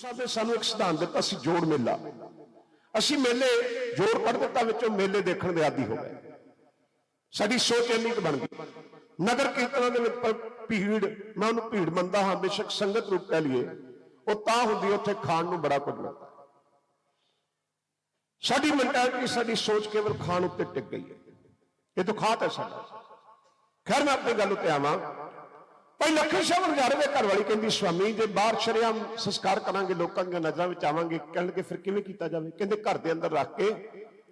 ਸਾਹਿਬ ਨੇ ਸਾਨੂੰ ਇੱਕ ਸਿਧਾਂਤ ਦਿੱਤਾ ਸੀ ਜੋੜ ਮੇਲਾ। ਅਸੀਂ ਮੇਲੇ ਜੋੜ ਕੱਢ ਵਿੱਚੋਂ ਮੇਲੇ ਦੇਖਣ ਦੇ ਆਦੀ ਹੋ ਗਏ। ਸਾਡੀ ਸੋਚ ਇੰਨੀ ਕੁ ਬਣ ਗਈ। ਨਗਰ ਕੀਰਤਨਾਂ ਦੇ ਵਿੱਚ ਭੀੜ, ਮੈਂ ਉਹਨੂੰ ਭੀੜ ਮੰਨਦਾ ਹਾਂ, ਬੇਸ਼ੱਕ ਸੰਗਤ ਰੂਪ ਕਹਿ ਲਈਏ, ਉਹ ਤਾਂ ਹੁੰਦੀ ਉੱਥੇ ਖਾਣ ਨੂੰ ਬੜਾ ਕੁਝ ਮਿਲਦਾ। ਸਾਡੀ ਮੈਂਟੈਲਿਟੀ ਸਾਡੀ ਸੋਚ ਕੇਵਲ ਖਾਣ ਉੱਤੇ ਟਿਕ ਗਈ ਹੈ। ਇਹ ਤਾਂ ਖਾਤ ਹੈ ਸਾਡਾ। ਖੈਰ, ਮੈਂ ਆਪਣੀ ਗੱਲ ਉੱਤੇ ਆਵਾਂ। ਭਾਈ ਲੱਖੀ ਸ਼ਾਹ ਵਣਜਾਰੇ ਦੇ ਘਰ ਵਾਲੀ ਕਹਿੰਦੀ, ਸਵਾਮੀ, ਜੇ ਬਾਹਰ ਸ਼ਰਿਆਮ ਸੰਸਕਾਰ ਕਰਾਂਗੇ, ਲੋਕਾਂ ਦੀਆਂ ਨਜ਼ਰਾਂ ਵਿੱਚ ਆਵਾਂਗੇ ਕਹਿਣਗੇ ਫਿਰ ਕਿਵੇਂ ਕੀਤਾ ਜਾਵੇ? ਕਹਿੰਦੇ, ਘਰ ਦੇ ਅੰਦਰ ਰੱਖ ਕੇ,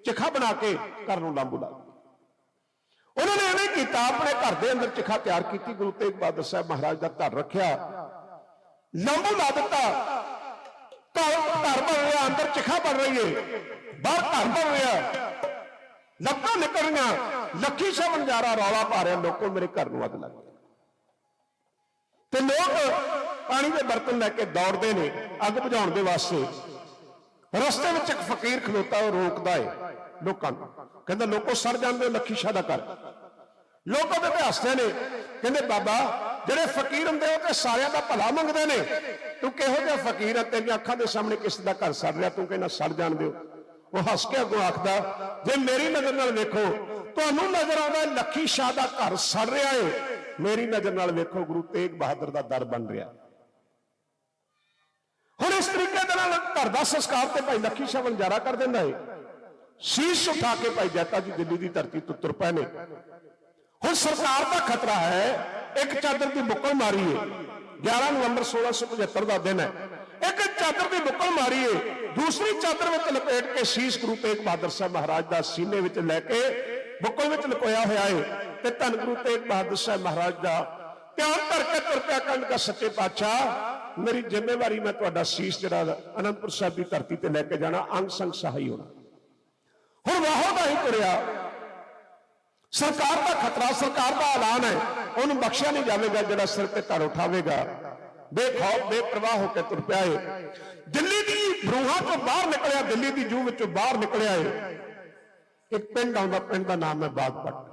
ਚਿਖਾ ਬਣਾ ਕੇ ਘਰ ਨੂੰ ਲਾਂਬੂ ਲਾ ਦਿਓ। ਉਹਨਾਂ ਨੇ ਐਵੇਂ ਕੀਤਾ, ਆਪਣੇ ਘਰ ਦੇ ਅੰਦਰ ਚਿਖਾ ਤਿਆਰ ਕੀਤੀ, ਗੁਰੂ ਤੇਗ ਬਹਾਦਰ ਸਾਹਿਬ ਮਹਾਰਾਜ ਦਾ ਘਰ ਰੱਖਿਆ ਲਾਂਬੂ ਲਾ ਦਿੱਤਾ। ਘਰ ਘਰ ਬਣ ਰਿਹਾ, ਅੰਦਰ ਚਿਖਾ ਬਣ ਰਹੀ ਹੈ ਬਾਹਰ ਘਰ ਬਣ ਰਿਹਾ। ਲੱਤਾਂ ਨਿਕਲ ਰਹੀਆਂ ਲੱਖੀ ਸ਼ਾਹ ਵਣਜਾਰਾ ਰੌਲਾ ਪਾ ਰਿਹਾ, ਲੋਕੋ, ਮੇਰੇ ਘਰ ਨੂੰ ਅੱਗ ਲੱਗ ਗਈ। ਤੇ ਲੋਕ ਪਾਣੀ ਦੇ ਬਰਤਨ ਲੈ ਕੇ ਦੌੜਦੇ ਨੇ, ਅੱਗ ਬੁਝਾਉਣ ਦੇ ਵਾਸਤੇ। ਰਸਤੇ ਵਿੱਚ ਇੱਕ ਫਕੀਰ ਖਲੋਤਾ, ਉਹ ਰੋਕਦਾ ਏ ਲੋਕਾਂ ਨੂੰ। ਕਹਿੰਦਾ, ਲੋਕੋ, ਸੜ ਜਾਂਦੇ ਹੋ, ਲੱਖੀ ਸ਼ਾਹ ਦਾ ਘਰ। ਲੋਕ ਹੱਸਦੇ ਨੇ। ਕਹਿੰਦੇ, ਬਾਬਾ, ਜਿਹੜੇ ਫਕੀਰ ਹੁੰਦੇ ਉਹ ਤੇ ਸਾਰਿਆਂ ਦਾ ਭਲਾ ਮੰਗਦੇ ਨੇ। ਤੂੰ ਕਿਹੋ ਜਿਹਾ ਫਕੀਰ ਹੈ ਤੇਰੀਆਂ ਅੱਖਾਂ ਦੇ ਸਾਹਮਣੇ ਕਿਸੇ ਦਾ ਘਰ ਸੜ ਰਿਹਾ। ਤੂੰ ਕਹਿੰਦਾ, ਸੜ ਜਾਣ ਦਿਓ। ਉਹ ਹੱਸ ਕੇ ਅੱਗੋਂ ਆਖਦਾ, ਜੇ ਮੇਰੀ ਨਜ਼ਰ ਨਾਲ ਵੇਖੋ, ਤੁਹਾਨੂੰ ਨਜ਼ਰ ਆਉਂਦਾ, ਲੱਖੀ ਸ਼ਾਹ ਦਾ ਘਰ ਸੜ ਰਿਹਾ ਏ। ਮੇਰੀ ਨਜ਼ਰ ਨਾਲ ਵੇਖੋ, ਗੁਰੂ ਤੇਗ ਬਹਾਦਰ ਦਾ ਦਰ ਬਣ ਰਿਹਾ। ਹੁਣ ਇਸ ਤਰੀਕੇ ਦੇ ਨਾਲ ਘਰ ਦਾ ਸੰਸਕਾਰ ਤੇ ਭਾਈ ਲੱਖੀ ਸ਼ਾਹ ਵਣਜਾਰਾ ਕਰ ਦਿੰਦਾ ਏ। ਸ਼ੀਸ਼ ਉਠਾ ਕੇ ਭਾਈ ਜੱਟਾ ਜੀ ਦਿੱਲੀ ਦੀ ਧਰਤੀ ਤੋਂ ਤੁਰ ਪਏ ਨੇ। ਹੁਣ ਸਰਕਾਰ ਦਾ ਖਤਰਾ ਹੈ, ਇੱਕ ਚਾਦਰ ਦੀ ਬੁੱਕਲ ਮਾਰੀ ਏ। 11 ਨਵੰਬਰ 1675 ਦਾ ਦਿਨ ਹੈ। ਇੱਕ ਚਾਦਰ ਦੀ ਬੁੱਕਲ ਮਾਰੀ ਏ। ਦੂਸਰੀ ਚਾਦਰ ਵਿੱਚ ਲਪੇਟ ਕੇ ਸ਼ੀਸ਼ ਗੁਰੂ ਤੇਗ ਬਹਾਦਰ ਸਾਹਿਬ ਮਹਾਰਾਜ ਦਾ ਸੀਨੇ ਵਿੱਚ ਲੈ ਕੇ ਬੁੱਕਲ ਵਿੱਚ ਲੁਕੋਇਆ ਹੋਇਆ ਏ। ਤੇ ਧੰਨ ਗੁਰੂ ਤੇਗ ਬਹਾਦਰ ਸਾਹਿਬ ਮਹਾਰਾਜ ਦਾ। ਧਿਆਨ ਕਰਕੇ ਕੇ ਤੁਰ ਪਿਆ ਕੰਡ ਦਾ ਸੱਚੇ ਪਾਤਸ਼ਾਹ। ਮੇਰੀ ਜ਼ਿੰਮੇਵਾਰੀ ਮੈਂ ਤੁਹਾਡਾ ਸੀਸ ਜਿਹੜਾ ਅਨੰਦਪੁਰ ਸਾਹਿਬ ਦੀ ਧਰਤੀ ਤੇ ਲੈ ਕੇ ਜਾਣਾ, ਅੰਗ ਸੰਗ ਸਹਾਈ ਹੋਣਾ। ਹੁਣ ਵਾਹੋ ਦਾ ਹੀ ਤੁਰਿਆ। ਸਰਕਾਰ ਦਾ ਖਤਰਾ, ਸਰਕਾਰ ਦਾ ਐਲਾਨ ਹੈ। ਉਹਨੂੰ ਬਖਸ਼ਿਆ ਨਹੀਂ ਜਾਵੇਗਾ, ਜਿਹੜਾ ਸਿਰ ਤੇ ਘਰ ਉਠਾਵੇਗਾ। ਬੇਖੌਫ, ਬੇਪਰਵਾਹ ਹੋ ਕੇ ਤੁਰ ਪਿਆ ਏ। ਦਿੱਲੀ ਦੀ ਬਰੂਹਾਂ ਤੋਂ ਬਾਹਰ ਨਿਕਲਿਆ, ਦਿੱਲੀ ਦੀ ਜੂ ਵਿੱਚੋਂ ਬਾਹਰ ਨਿਕਲਿਆ ਏ। ਇੱਕ ਪਿੰਡ ਆਉਂਦਾ, ਪਿੰਡ ਦਾ ਨਾਮ ਹੈ ਬਾਗਪਟ।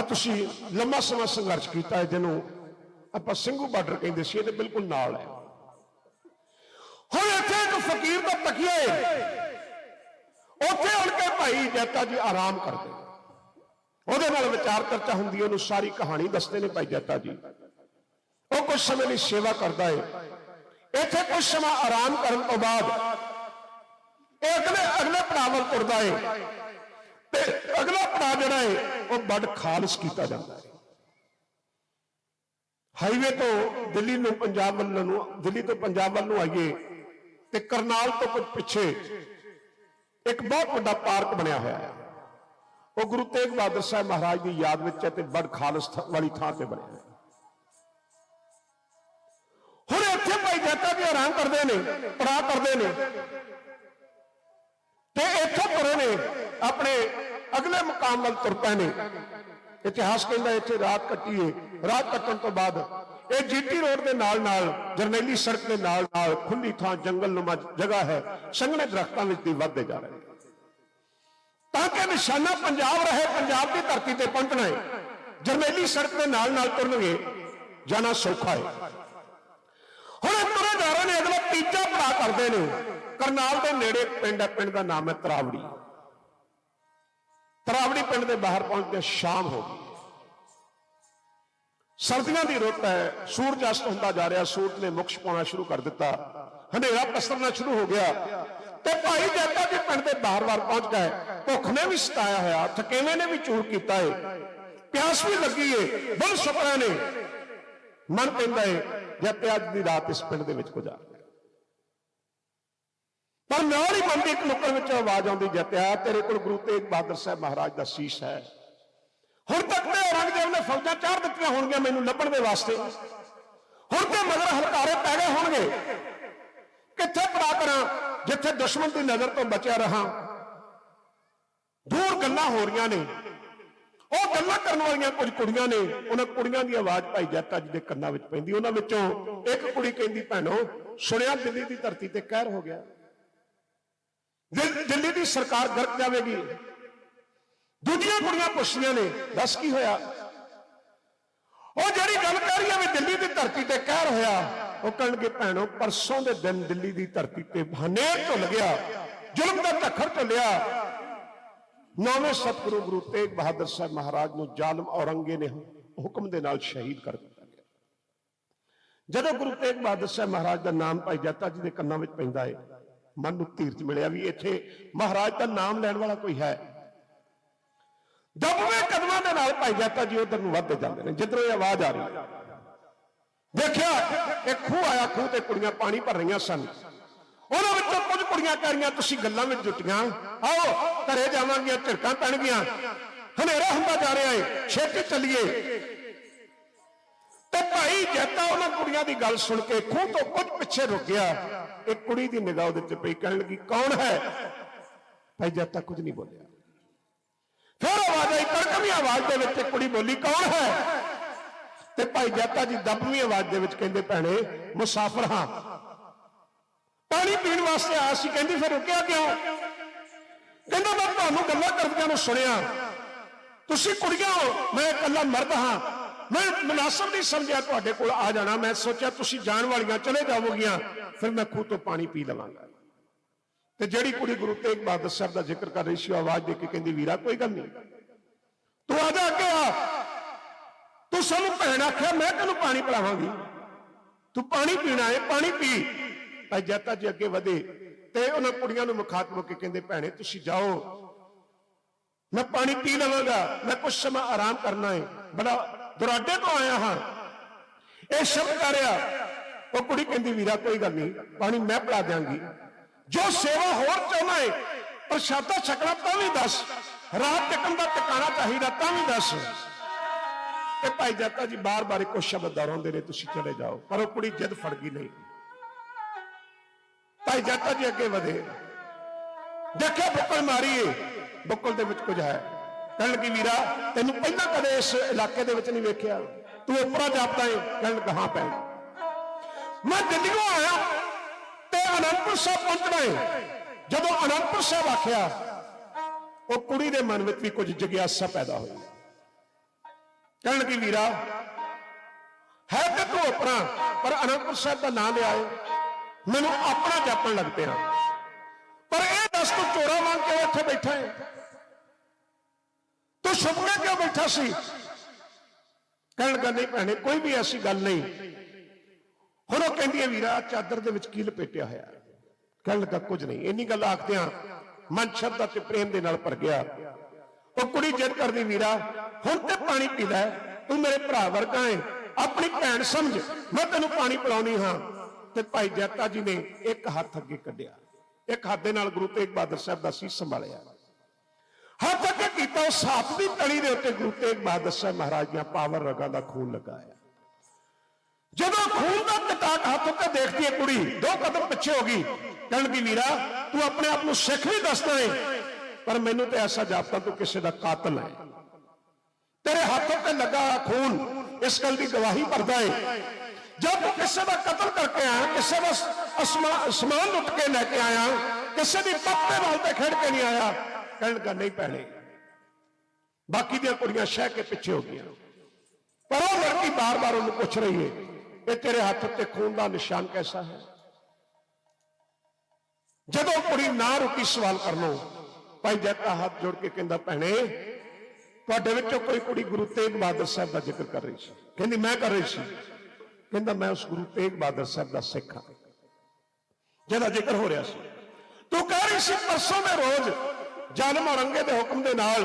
ਆ ਤੁਸੀਂ ਲੰਮਾ ਸਮਾਂ ਸੰਘਰਸ਼ ਕੀਤਾ ਹੈ, ਜਿਹਨੂੰ ਆਪਾਂ ਸਿੰਘੂ ਬਾਰਡਰ ਕਹਿੰਦੇ ਸੀ, ਇਹਦੇ ਬਿਲਕੁਲ ਨਾਲ ਹੈ। ਹੁਣ ਇੱਥੇ ਇੱਕ ਫਕੀਰ ਦਾ ਤਕੀਆ ਹੈ ਉੱਥੇ ਉੜ ਕੇ ਭਾਈ ਜੱਤਾ ਜੀ ਆਰਾਮ ਕਰਦੇ ਉਹਦੇ ਨਾਲ ਵਿਚਾਰ ਚਰਚਾ ਹੁੰਦੀ ਉਹਨੂੰ ਸਾਰੀ ਕਹਾਣੀ ਦੱਸਦੇ ਨੇ ਭਾਈ ਜੱਤਾ ਜੀ। ਉਹ ਕੁਝ ਸਮੇਂ ਲਈ ਸੇਵਾ ਕਰਦਾ ਹੈ ਇੱਥੇ ਕੁਝ ਸਮਾਂ ਆਰਾਮ ਕਰਨ ਤੋਂ ਬਾਅਦ ਇਹ ਅਗਲੇ ਅਗਲੇ ਪੜਾਅ ਵੱਲ ਤੁਰਦਾ ਹੈ ਤੇ ਅਗਲਾ ਪੜਾਅ ਜਿਹੜਾ ਹੈ ਉਹ ਬੜ ਖਾਲਸ ਕੀਤਾ ਜਾਂਦਾ ਹੈ। ਹਾਈਵੇ ਤੋਂ ਦਿੱਲੀ ਨੂੰ ਪੰਜਾਬ ਵੱਲ ਨੂੰ, ਦਿੱਲੀ ਤੋਂ ਪੰਜਾਬ ਵੱਲ ਨੂੰ ਆਈਏ ਤੇ ਕਰਨਾਲ ਤੋਂ ਕੁਝ ਪਿੱਛੇ ਇੱਕ ਬਹੁਤ ਵੱਡਾ ਪਾਰਕ ਬਣਿਆ ਹੋਇਆ ਹੈ। ਉਹ ਗੁਰੂ ਤੇਗ ਬਹਾਦਰ ਸਾਹਿਬ ਮਹਾਰਾਜ ਦੀ ਯਾਦ ਵਿੱਚ ਹੈ ਤੇ ਬੜ ਖਾਲਸ ਵਾਲੀ ਥਾਂ ਤੇ ਬਣਿਆ ਹੈ। ਹੁਣ ਇੱਥੇ ਭਾਈ ਜੱਟਾ ਜੀ ਆਰਾਮ ਕਰਦੇ ਨੇ ਪੜਾ ਕਰਦੇ ਨੇ ਤੇ ਇੱਥੋਂ ਤੁਰੇ ਨੇ ਆਪਣੇ ਅਗਲੇ ਮੁਕਾਮ ਵੱਲ ਤੁਰ ਪਏ ਨੇ ਇਤਿਹਾਸ ਕਹਿੰਦਾ ਇੱਥੇ ਰਾਤ ਕੱਟੀਏ। ਰਾਤ ਕੱਟਣ ਤੋਂ ਬਾਅਦ ਇਹ ਜੀਟੀ ਰੋਡ ਦੇ ਨਾਲ ਨਾਲ, ਜਰਨੈਲੀ ਸੜਕ ਦੇ ਨਾਲ ਨਾਲ ਖੁੱਲੀ ਥਾਂ ਜੰਗਲ ਨੁਮਾ ਜਗ੍ਹਾ ਹੈ। ਸੰਘਣੇ ਦਰਖਤਾਂ ਵਿੱਚ ਦੀ ਵੱਧਦੇ ਜਾ ਰਹੇ ਤਾਂ ਕਿ ਨਿਸ਼ਾਨਾ ਪੰਜਾਬ ਰਹੇ, ਪੰਜਾਬ ਦੀ ਧਰਤੀ ਤੇ ਪਹੁੰਚਣਾ ਹੈ। ਜਰਨੈਲੀ ਸੜਕ ਦੇ ਨਾਲ ਨਾਲ ਤੁਰਨਗੇ, ਜਾਣਾ ਸੌਖਾ ਹੈ। ਹੁਣ ਇਹ ਤੁਰੇ ਜਾ ਰਹੇ ਨੇ, ਅਗਲਾ ਤੀਜਾ ਪੜਾ ਕਰਦੇ ਨੇ। ਕਰਨਾਲ ਦੇ ਨੇੜੇ ਪਿੰਡ ਹੈ, ਪਿੰਡ ਦਾ ਨਾਮ ਹੈ ਤਰਾਵੜੀ। ਤਰਾਵੜੀ ਪਿੰਡ ਦੇ ਬਾਹਰ ਪਹੁੰਚਦੇ ਸ਼ਾਮ ਹੋ ਗਈ। ਸਰਦੀਆਂ ਦੀ ਰੁੱਤ ਹੈ, ਸੂਰਜ ਅਸਤ ਹੁੰਦਾ ਜਾ ਰਿਹਾ, ਸੂਰਜ ਨੇ ਮੁਕਸ਼ ਪਾਉਣਾ ਸ਼ੁਰੂ ਕਰ ਦਿੱਤਾ। ਹਨੇਰਾ ਪਸਰਨਾ ਸ਼ੁਰੂ ਹੋ ਗਿਆ। ਤੇ ਭਾਈ ਜੱਟਾ ਜੀ ਪਿੰਡ ਦੇ ਬਾਹਰ-ਬਾਹਰ ਪਹੁੰਚ ਗਏ ਭੁੱਖ ਨੇ ਵੀ ਸਤਾਇਆ ਹੋਇਆ, ਥਕੇਵੇਂ ਨੇ ਵੀ ਚੂਰ ਕੀਤਾ ਏ। ਪਿਆਸ ਵੀ ਲੱਗੀ ਏ, ਬੁੱਲ ਸੁਪਨਾ ਨੇ। ਮਨ ਪੈਂਦਾ ਏ ਜੱਟ ਅੱਜ ਦੀ ਰਾਤ ਇਸ ਪਿੰਡ ਦੇ ਵਿੱਚ ਗੁਜ਼ਾਰ ਪਰ ਨਾਲ ਹੀ ਮਨ ਇੱਕ ਨੁੱਕਰ ਵਿੱਚੋਂ ਆਵਾਜ਼ ਆਉਂਦੀ ਜੱਟਿਆ ਤੇਰੇ ਕੋਲ ਗੁਰੂ ਤੇਗ ਬਹਾਦਰ ਸਾਹਿਬ ਮਹਾਰਾਜ ਦਾ ਸੀਸ ਹੈ। ਹੁਣ ਤੱਕ ਤੇ ਔਰੰਗਜ਼ੇਬ ਨੇ ਫੌਜਾਂ ਚਾੜ ਦਿੱਤੀਆਂ ਹੋਣਗੀਆਂ ਮੈਨੂੰ ਲੱਭਣ ਦੇ ਵਾਸਤੇ। ਹੁਣ ਤੇ ਮਗਰ ਹਲਕਾਰੇ ਪੈ ਗਏ ਹੋਣਗੇ। ਕਿੱਥੇ ਪੜਾ ਕਰਾਂ? ਜਿੱਥੇ ਦੁਸ਼ਮਣ ਦੀ ਨਜ਼ਰ ਤੋਂ ਬਚਿਆ ਰਹਾ। ਦੂਰ ਗੱਲਾਂ ਹੋ ਰਹੀਆਂ ਨੇ। ਉਹ ਗੱਲਾਂ ਕਰਨ ਵਾਲੀਆਂ ਕੁਝ ਕੁੜੀਆਂ ਨੇ। ਉਹਨਾਂ ਕੁੜੀਆਂ ਦੀ ਆਵਾਜ਼ ਭਾਈ ਜੱਟਾ ਜੀ ਦੇ ਕੰਨਾਂ ਵਿੱਚ ਪੈਂਦੀ। ਉਹਨਾਂ ਵਿੱਚੋਂ ਇੱਕ ਕੁੜੀ ਕਹਿੰਦੀ, ਭੈਣੋ, ਸੁਣਿਆ ਦਿੱਲੀ ਦੀ ਧਰਤੀ ਤੇ ਕਹਿਰ ਹੋ ਗਿਆ। ਦਿੱਲੀ ਦੀ ਸਰਕਾਰ ਗਰਕ ਜਾਵੇਗੀ, ਦੂਜੀਆਂ ਕੁੜੀਆਂ ਪੁੱਛਦੀਆਂ ਨੇ, ਦੱਸ ਕੀ ਹੋਇਆ? ਉਹ ਜਿਹੜੀ ਗੱਲ ਕਰ ਰਹੀ ਹੈ ਵੀ ਦਿੱਲੀ ਦੀ ਧਰਤੀ ਤੇ ਕਹਿਰ ਹੋਇਆ, ਉਹ ਕਹਿਣਗੇ, ਭੈਣੋ, ਪਰਸੋਂ ਦੇ ਦਿਨ ਦਿੱਲੀ ਦੀ ਧਰਤੀ ਤੇ ਹਨੇਰ ਢੁੱਲ ਗਿਆ, ਜ਼ੁਲਮ ਦਾ ਝੱਖਰ ਝੁੱਲਿਆ। ਨੌਵੇਂ ਸਤਿਗੁਰੂ ਗੁਰੂ ਤੇਗ ਬਹਾਦਰ ਸਾਹਿਬ ਮਹਾਰਾਜ ਨੂੰ ਜ਼ਾਲਮ ਔਰੰਗੇ ਨੇ ਹੁਕਮ ਦੇ ਨਾਲ ਸ਼ਹੀਦ ਕਰ ਦਿੱਤਾ ਗਿਆ। ਜਦੋਂ ਗੁਰੂ ਤੇਗ ਬਹਾਦਰ ਸਾਹਿਬ ਮਹਾਰਾਜ ਦਾ ਨਾਮ ਭਾਈ ਜੱਤਾ ਜੀ ਦੇ ਕੰਨਾਂ ਵਿੱਚ ਪੈਂਦਾ ਹੈ ਮਨ ਨੂੰ ਧੀਰਜ ਮਿਲਿਆ ਵੀ ਇੱਥੇ ਮਹਾਰਾਜ ਦਾ ਨਾਮ ਲੈਣ ਵਾਲਾ ਕੋਈ ਹੈ। ਦਬਵੇਂ ਕਦਮਾਂ ਦੇ ਨਾਲ ਭਾਈ ਜੱਤਾ ਜੀ ਉਧਰ ਨੂੰ ਵੱਧਦੇ ਜਾਂਦੇ ਨੇ, ਜਿੱਧਰੋਂ ਇਹ ਆਵਾਜ਼ ਆ ਰਹੀ ਦੇਖਿਆ, ਇੱਕ ਖੂਹ ਆਇਆ, ਖੂਹ ਤੇ ਕੁੜੀਆਂ ਪਾਣੀ ਭਰ ਰਹੀਆਂ ਸਨ। ਉਹਨਾਂ ਵਿੱਚੋਂ ਕੁਝ ਕੁੜੀਆਂ ਕਹਿ ਰਹੀਆਂ, ਤੁਸੀਂ ਗੱਲਾਂ ਵਿੱਚ ਜੁਟੀਆਂ। ਆਓ, ਘਰੇ ਜਾਵਾਂਗੀਆਂ, ਝਿੜਕਾਂ ਪੈਣਗੀਆਂ। ਹਨੇਰਾ ਹੁੰਦਾ ਜਾ ਰਿਹਾ ਏ, ਛੇਤੀ ਚੱਲੀਏ। ਤੇ ਭਾਈ ਜੱਤਾ ਉਹਨਾਂ ਕੁੜੀਆਂ ਦੀ ਗੱਲ ਸੁਣ ਕੇ ਖੂਹ ਤੋਂ ਕੁਝ ਪਿੱਛੇ ਰੁਕ ਗਿਆ। ਇੱਕ ਕੁੜੀ ਦੀ ਨਿਗਾਹ ਉਹਦੇ ਤੇ ਪਈ, ਕਹਿਣ ਲੱਗੀ, ਕੌਣ ਹੈ? ਭਾਈ ਜੱਤਾ ਕੁਝ ਨਹੀਂ ਬੋਲਿਆ। ਫਿਰ ਆਵਾਜ਼ ਆਈ, ਕੜਕਵੀਂ ਆਵਾਜ਼ ਦੇ ਵਿੱਚ ਕੁੜੀ ਬੋਲੀ, ਕੌਣ ਹੈ? ਤੇ ਭਾਈ ਜੱਤਾ ਜੀ ਦਬਵੀਂ ਆਵਾਜ਼ ਦੇ ਵਿੱਚ ਕਹਿੰਦੇ, ਭੈਣੇ, ਮੁਸਾਫਰ ਹਾਂ। ਪਾਣੀ ਪੀਣ ਵਾਸਤੇ ਆਇਆ ਸੀ, ਕਹਿੰਦੀ, ਫਿਰ ਰੁਕਿਆ ਕਿਉਂ? ਕਹਿੰਦਾ, ਮੈਂ ਤੁਹਾਨੂੰ ਗੱਲਾਂ ਕਰਦਿਆਂ ਨੂੰ ਸੁਣਿਆ। ਤੁਸੀਂ ਕੁੜੀਆਂ ਹੋ, ਮੈਂ ਇਕੱਲਾ ਮਰਦ ਹਾਂ। ਮੈਂ ਮਨਾਸਬ ਨਹੀਂ ਸਮਝਿਆ ਤੁਹਾਡੇ ਕੋਲ ਆ ਜਾਣਾ ਮੈਂ ਸੋਚਿਆ ਤੁਸੀਂ ਜਾਣ ਵਾਲੀਆਂ ਚਲੇ ਜਾਵੋਗੀਆਂ ਫਿਰ ਮੈਂ ਖੂਹ ਤੋਂ ਪਾਣੀ ਪੀ ਲਵਾਂਗਾ ਤੇ ਜਿਹੜੀ ਕੁੜੀ ਗੁਰੂ ਤੇਗ ਬਹਾਦਰ ਸਾਹਿਬ ਦਾ ਜ਼ਿਕਰ ਕਰ ਰਹੀ ਸੀ ਉਹ ਆਵਾਜ਼ ਦੇ ਕੇ ਕਹਿੰਦੀ ਵੀਰਾ ਕੋਈ ਗੱਲ ਨਹੀਂ ਤੂੰ ਆ ਜਾ ਅੱਗੇ ਆ ਤੂੰ ਸਾਨੂੰ ਭੈਣ ਆਖਿਆ ਮੈਂ ਤੈਨੂੰ ਪਾਣੀ ਪਿਲਾਵਾਂਗੀ ਤੂੰ ਪਾਣੀ ਪੀਣਾ ਹੈ ਪਾਣੀ ਪੀ ਭਾਈ ਜੱਤਾ ਜੀ ਅੱਗੇ ਵਧੇ ਤੇ ਉਹਨਾਂ ਕੁੜੀਆਂ ਨੂੰ ਮੁਖਾਤਬ ਕੇ ਕਹਿੰਦੇ ਭੈਣੇ ਤੁਸੀਂ ਜਾਓ ਮੈਂ ਪਾਣੀ ਪੀ ਲਵਾਂਗਾ ਮੈਂ ਕੁਝ ਸਮਾਂ ਆਰਾਮ ਕਰਨਾ ਹੈ ਬੜਾ ਦੁਰਾਡੇ ਤੋਂ ਆਇਆ ਹਾਂ। ਇਹ ਸ਼ਬਦ ਕਰਿਆ ਉਹ ਕੁੜੀ ਕਹਿੰਦੀ, ਵੀਰਾ, ਕੋਈ ਗੱਲ ਨਹੀਂ, ਪਾਣੀ ਮੈਂ ਪਿਲਾ ਦਿਆਂਗੀ। ਜੋ ਸੇਵਾ ਹੋਰ ਚਾਹੁੰਦਾ ਹੈ ਪ੍ਰਸ਼ਾਦਾ ਛਕਣਾ ਤਾਂ ਵੀ ਦੱਸ। ਰਾਤ ਟਿਕਣ ਦਾ ਟਿਕਾਣਾ ਚਾਹੀਦਾ ਤਾਂ ਵੀ ਦੱਸ। ਤੇ ਭਾਈ ਜਾਤਾ ਜੀ, ਬਾਰ-ਬਾਰ ਇੱਕੋ ਸ਼ਬਦ ਦੁਹਰਾਉਂਦੇ ਨੇ, ਤੁਸੀਂ ਚਲੇ ਜਾਓ। ਪਰ ਉਹ ਕੁੜੀ ਜਿੱਦ ਫੜ ਗਈ ਨਹੀਂ। ਭਾਈ ਜਾਤਾ ਜੀ ਅੱਗੇ ਵਧੇ। ਦੇਖਿਆ ਬੁੱਕਲ ਮਾਰੀਏ ਬੁੱਕਲ ਦੇ ਵਿੱਚ ਕੁਝ ਹੈ। ਕਹਿਣ ਲੱਗੀ, ਵੀਰਾ, ਤੈਨੂੰ ਪਹਿਲਾਂ ਕਦੇ ਇਸ ਇਲਾਕੇ ਦੇ ਵਿੱਚ ਨਹੀਂ ਵੇਖਿਆ। ਤੂੰ ਉੱਪਰਾਂ ਜਾਪਦਾ ਹੈ ਕਹਿਣ ਲੱਗਾ, ਹਾਂ ਭੈਣ ਮੈਂ ਦਿੱਲੀੋਂ ਆਇਆ ਤੇ ਅਨੰਦਪੁਰ ਸਾਹਿਬ ਪਹੁੰਚਣਾ ਹੈ ਜਦੋਂ ਅਨੰਦਪੁਰ ਸਾਹਿਬ ਆਖਿਆ, ਉਹ ਕੁੜੀ ਦੇ ਮਨ ਵਿੱਚ ਵੀ ਕੁਝ ਜਗਿਆਸਾ ਪੈਦਾ ਹੋਈ ਕਹਿਣ ਲੱਗੀ, ਵੀਰਾ, ਹੈ ਤੇ ਤੂੰ ਆਪਣਾ ਪਰ ਅਨੰਦਪੁਰ ਸਾਹਿਬ ਦਾ ਨਾਮ ਲਿਆ ਏ। ਮੈਨੂੰ ਆਪਣਾ ਜਾਪਣ ਲੱਗ ਪਿਆ। ਪਰ ਇਹ ਦੱਸ ਤੂੰ ਚੋਰਾ ਵਾਂਗ ਕਿਉਂ ਇੱਥੇ ਬੈਠਾ ਹੈ ਤੂੰ ਸੁਪਨੇ ਕਿਉਂ ਬੈਠਾ ਸੀ? ਕਹਿਣ ਲੱਗਾ, ਨਹੀਂ ਭੈਣੇ, ਕੋਈ ਵੀ ਐਸੀ ਗੱਲ ਨਹੀਂ। ਹੁਣ ਉਹ ਕਹਿੰਦੀ ਹੈ, ਵੀਰਾ ਚਾਦਰ ਦੇ ਵਿੱਚ ਕੀ ਲਪੇਟਿਆ ਹੋਇਆ? ਕਹਿਣ ਲੱਗਾ, ਕੁਝ ਨਹੀਂ। ਇੰਨੀ ਗੱਲ ਆਖਦਿਆਂ ਮਨ ਸ਼ਰਧਾ ਤੇ ਪ੍ਰੇਮ ਦੇ ਨਾਲ ਭਰ ਗਿਆ। ਉਹ ਕੁੜੀ ਜਿੱਦ ਕਰਦੀ, ਵੀਰਾ, ਹੁਣ ਤੇ ਪਾਣੀ ਪੀ ਲੈ, ਤੂੰ ਮੇਰੇ ਭਰਾ ਵਰਗਾ ਹੈ ਆਪਣੀ ਭੈਣ ਸਮਝ, ਮੈਂ ਤੈਨੂੰ ਪਾਣੀ ਪਿਲਾਉਣੀ ਹਾਂ। ਤੇ ਭਾਈ ਜੈਤਾ ਜੀ ਨੇ ਇੱਕ ਹੱਥ ਅੱਗੇ ਕੱਢਿਆ। ਇੱਕ ਹੱਥ ਦੇ ਨਾਲ ਗੁਰੂ ਤੇਗ ਬਹਾਦਰ ਸਾਹਿਬ ਦਾ ਸੀਸ ਸੰਭਾਲਿਆ। ਹੱਥ ਅੱਗੇ ਕੀਤਾ ਉਸ ਹੱਥ ਦੀ ਤਲੀ ਦੇ ਉੱਤੇ ਗੁਰੂ ਤੇਗ ਬਹਾਦਰ ਸਾਹਿਬ ਮਹਾਰਾਜ ਦੀਆਂ ਪਾਵਰ ਰਗਾਂ ਦਾ ਖੂਨ ਲਗਾਇਆ ਜਦੋਂ ਖੂਨ ਦਾ ਕਟਾਕ ਹੱਥ ਉੱਤੇ ਦੇਖਦੀ ਹੈ ਕੁੜੀ ਦੋ ਕਦਮ ਪਿੱਛੇ ਹੋ ਗਈ ਕਹਿਣ ਦੀ ਵੀਰਾ ਤੂੰ ਆਪਣੇ ਆਪ ਨੂੰ ਸਿੱਖ ਵੀ ਦੱਸਦਾ ਹੈ ਪਰ ਮੈਨੂੰ ਤੇ ਐਸਾ ਜਾਪਦਾ ਤੂੰ ਕਿਸੇ ਦਾ ਕਾਤਲ ਹੈ ਤੇਰੇ ਹੱਥ ਉੱਤੇ ਲੱਗਾ ਹੋਇਆ ਖੂਨ ਇਸ ਗੱਲ ਦੀ ਗਵਾਹੀ ਭਰਦਾ ਹੈ ਜਦ ਤੂੰ ਕਿਸੇ ਦਾ ਕਤਲ ਕਰਕੇ ਆਇਆ ਕਿਸੇ ਦਾ ਅਸਮਾ- ਸਮਾਨ ਲੁੱਟ ਕੇ ਲੈ ਕੇ ਆਇਆ ਕਿਸੇ ਦੀ ਪੱਤੇ ਵਾਲ ਤੇ ਖੇਡ ਕੇ ਨਹੀਂ ਆਇਆ ਕਹਿਣ ਲੱਗਾ, ਨਹੀਂ ਭੈਣੇ, ਬਾਕੀ ਦੀਆਂ ਕੁੜੀਆਂ ਸ਼ਹਿ ਕੇ ਪਿੱਛੇ ਹੋ ਗਈਆਂ। ਪਰ ਉਹ ਲੜਕੀ ਬਾਰ-ਬਾਰ ਉਹਨੂੰ ਪੁੱਛ ਰਹੀ ਹੈ ਇਹ ਤੇਰੇ ਹੱਥ ਉੱਤੇ ਖੂਨ ਦਾ ਨਿਸ਼ਾਨ ਕੈਸਾ ਹੈ? ਜਦੋਂ ਕੁੜੀ ਨਾ ਰੁਕੀ ਸਵਾਲ ਕਰਨੋਂ ਭਾਈ ਜੱਟਾ ਹੱਥ ਜੋੜ ਕੇ ਕਹਿੰਦਾ, ਭੈਣੇ, ਤੁਹਾਡੇ ਵਿੱਚੋਂ ਕੋਈ ਕੁੜੀ ਗੁਰੂ ਤੇਗ ਬਹਾਦਰ ਸਾਹਿਬ ਦਾ ਜ਼ਿਕਰ ਕਰ ਰਹੀ ਸੀ। ਕਹਿੰਦੀ, ਮੈਂ ਕਰ ਰਹੀ ਸੀ। ਕਹਿੰਦਾ, ਮੈਂ ਉਸ ਗੁਰੂ ਤੇਗ ਬਹਾਦਰ ਸਾਹਿਬ ਦਾ ਸਿੱਖ ਹਾਂ। ਜਿਹਦਾ ਜ਼ਿਕਰ ਹੋ ਰਿਹਾ ਸੀ। ਤੂੰ ਕਹਿ ਰਹੀ ਸੀ, ਪਰਸੋਂ ਦੇ ਜਨਮ ਔਰੰਗੇ ਦੇ ਹੁਕਮ ਦੇ ਨਾਲ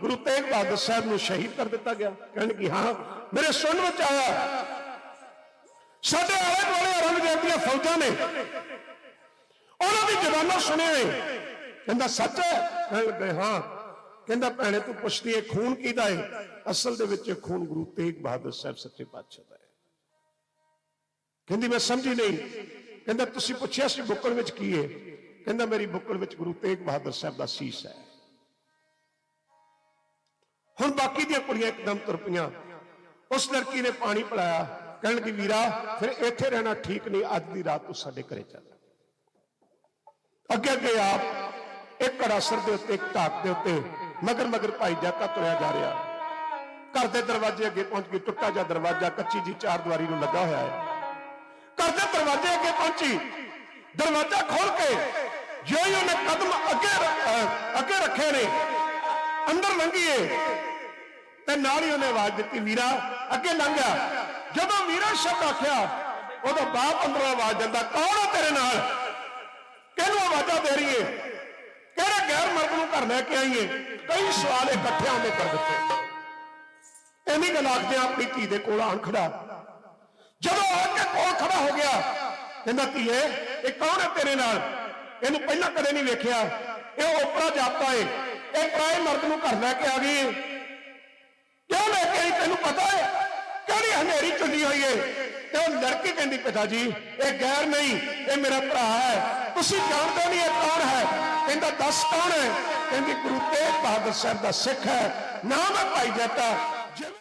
ਗੁਰੂ ਤੇਗ ਬਹਾਦਰ ਸਾਹਿਬ ਨੂੰ ਸ਼ਹੀਦ ਕਰ ਦਿੱਤਾ ਗਿਆ। ਕਹਿਣ ਕਿ ਹਾਂ, ਮੇਰੇ ਸੁਣ ਵਿੱਚ ਆਇਆ ਸਾਡੇ ਆਲੇ ਦੁਆਲੇ ਔਰੰਗਜ਼ੇਬ ਦੀਆਂ ਫੌਜਾਂ ਨੇ, ਉਹਨਾਂ ਦੀ ਜ਼ਬਾਨਾਂ ਸੁਣਿਆ ਏ ਕਹਿੰਦਾ, ਸੱਚ ਹੈ? ਕਹਿਣ ਲੱਗੇ, ਹਾਂ। ਕਹਿੰਦਾ, ਭੈਣੇ, ਤੂੰ ਪੁੱਛਦੀ ਏ, ਖੂਨ ਕਿਹਦਾ ਏ? ਅਸਲ ਦੇ ਵਿੱਚ ਇਹ ਖੂਨ ਗੁਰੂ ਤੇਗ ਬਹਾਦਰ ਸਾਹਿਬ ਸੱਚੇ ਪਾਤਸ਼ਾਹ ਦਾ ਹੈ ਕਹਿੰਦੀ, ਮੈਂ ਸਮਝੀ ਨਹੀਂ। ਕਹਿੰਦਾ, ਤੁਸੀਂ ਪੁੱਛਿਆ ਸੀ ਬੁੱਕਲ ਵਿੱਚ ਕੀ ਏ? ਕਹਿੰਦਾ ਮੇਰੀ ਬੁੱਕਲ ਵਿੱਚ ਗੁਰੂ ਤੇਗ ਬਹਾਦਰ ਸਾਹਿਬ ਦਾ ਸੀਸ ਹੈ। ਹੁਣ ਬਾਕੀ ਦੀਆਂ ਕੁੜੀਆਂ ਇੱਕਦਮ ਤੁਰ ਪਈਆਂ। ਉਸ ਲੜਕੀ ਨੇ ਪਾਣੀ ਪਿਲਾਇਆ। ਕਹਿਣ ਲੱਗੀ, ਵੀਰਾ, ਫਿਰ ਇੱਥੇ ਰਹਿਣਾ ਠੀਕ ਨਹੀਂ, ਅੱਜ ਦੀ ਰਾਤ ਤੂੰ ਸਾਡੇ ਘਰੇ ਚੱਲ। ਅੱਗੇ ਅੱਗੇ ਆਪ ਇੱਕ ਘੜਾਸਰ ਦੇ ਉੱਤੇ, ਇੱਕ ਢਾਕ ਦੇ ਉੱਤੇ ਮਗਰ ਮਗਰ ਭਾਈ ਜਾਕਾ ਤੁਰਿਆ ਜਾ ਰਿਹਾ। ਘਰ ਦੇ ਦਰਵਾਜ਼ੇ ਅੱਗੇ ਪਹੁੰਚ ਕੇ ਟੁੱਟਾ ਜਾ ਦਰਵਾਜ਼ਾ, ਕੱਚੀ ਜੀ ਚਾਰ ਦੀਵਾਰੀ ਨੂੰ ਲੱਗਾ ਹੋਇਆ ਹੈ। ਘਰ ਦੇ ਦਰਵਾਜ਼ੇ ਅੱਗੇ ਪਹੁੰਚੀ। ਦਰਵਾਜ਼ਾ ਖੋਲ ਕੇ ਜਿਉਂ ਹੀ ਉਹਨੇ ਕਦਮ ਅੱਗੇ ਅੱਗੇ ਰੱਖੇ ਨੇ, ਅੰਦਰ ਲੰਘੀਏ, ਤੇ ਨਾਲ ਹੀ ਉਹਨੇ ਆਵਾਜ਼ ਦਿੱਤੀ, ਵੀਰਾ, ਅੱਗੇ ਲੰਘਿਆ ਜਦੋਂ ਵੀਰਾ ਸ਼ਬਦ ਆਖਿਆ ਉਹਦਾ ਬਾਪ ਅੰਦਰੋਂ ਆਵਾਜ਼ ਦਿੰਦਾ, ਕੌਣ ਹੈ ਤੇਰੇ ਨਾਲ? ਕਿਹਨੂੰ ਆਵਾਜ਼ਾਂ ਦੇ ਰਹੀ ਏ? ਕਿਹੜੇ ਗੈਰ ਮਰਦ ਨੂੰ ਘਰ ਲੈ ਕੇ ਆਈਏ ਕਈ ਸਵਾਲ ਇਕੱਠਿਆਂ ਉਹਨੇ ਕਰ ਦਿੱਤੇ। ਐਵੇਂ ਗੱਲ ਆਖਦੇ ਆਪਣੀ ਧੀ ਦੇ ਕੋਲ ਆਣ ਖੜਾ। ਜਦੋਂ ਆ ਕੇ ਕੋਲ ਖੜਾ ਹੋ ਗਿਆ, ਕਹਿੰਦਾ, ਧੀਏ, ਇਹ ਕੌਣ ਹੈ ਤੇਰੇ ਨਾਲ? ਇਹਨੂੰ ਪਹਿਲਾਂ ਕਦੇ ਨਹੀਂ ਵੇਖਿਆ। ਇਹ ਓਪਰਾ ਜਾਪਦਾ ਏ। ਇਹ ਪਰਾਏ ਮਰਦ ਨੂੰ ਘਰ ਲੈ ਕੇ ਆ ਗਈ। ਕਿਉਂ ਲੈ ਕੇ ਆਈ ਤੈਨੂੰ ਪਤਾ ਹੈ ਕਿਹੜੀ ਹਨੇਰੀ ਚੁੱਲੀ ਹੋਈ ਏ? ਤੇ ਉਹ ਲੜਕੀ ਕਹਿੰਦੀ ਪਿਤਾ ਜੀ, ਇਹ ਗੈਰ ਨਹੀਂ, ਇਹ ਮੇਰਾ ਭਰਾ ਹੈ। ਤੁਸੀਂ ਜਾਣਦੇ ਨਹੀਂ ਇਹ ਕੌਣ ਹੈ? ਕਹਿੰਦਾ, ਦੱਸ ਕੌਣ ਹੈ? ਕਹਿੰਦੀ, ਗੁਰੂ ਤੇਗ ਬਹਾਦਰ ਸਾਹਿਬ ਦਾ ਸਿੱਖ ਹੈ। ਨਾਮ ਹੈ ਭਾਈ ਜੱਟਾ। ਜਿਵੇਂ